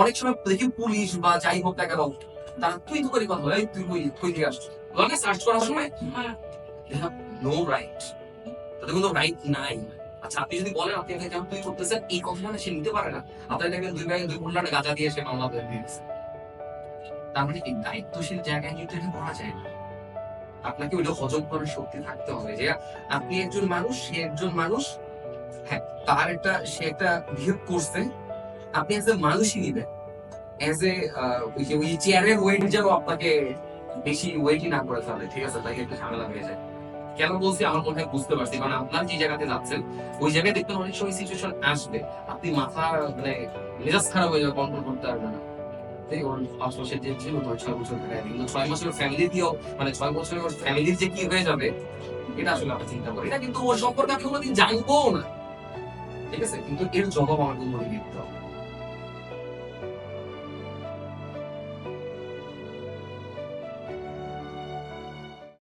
অনেক সময় দেখি পুলিশ বা যাই হোক না কেন তারা তুই তো করে কথা বলে তুই কই কই আসছিস? লগে সার্চ করার সময় নো রাইট তাদের কোনো রাইট নাই। আচ্ছা আপনি যদি বলেন আপনি এখানে কেন তুই করতেছেন? এই কথাটা না সে নিতে পারে না। আপনার দেখবেন দুই ব্যাগে দুই ঘণ্টা গাঁজা দিয়ে সে মামলা করে দিয়ে দিচ্ছে তার মানে কি? দায়িত্বশীল জায়গায় কিন্তু এটা করা যায় না। আপনাকে ওইটা হজম করার শক্তি থাকতে হবে যে আপনি একজন মানুষ সে একজন মানুষ। হ্যাঁ তার একটা সে একটা বিহেভ করছে। আপনি এজ এ মানুষই নিবেন। এজ এ ওই চেয়ারের ওয়েট যেন আপনাকে বেশি ওয়েটই না করে ফেলে, ঠিক আছে? তাই একটু ঝামেলা হয়ে যায়। কেন বলছি? আমার মনে হয় বুঝতে পারছি। আপনার যে জায়গাতে যাচ্ছেন, ওই জায়গায় দেখবেন অনেক সময় সিচুয়েশন আসবে। আপনি মাথা মানে মেজাজ খারাপ হয়ে যাবে কন্ট্রোল করতে পারবেন না। যে ছয় বছর কিন্তু ছয় ফ্যামিলি দিয়েও মানে ছয় বছরের যে কি হয়ে যাবে, এটা আসলে চিন্তা এটা কিন্তু সম্পর্কে আমি কোনোদিন না। ঠিক আছে? কিন্তু এর জবাব আমার কোনোদিন দিতে হবে।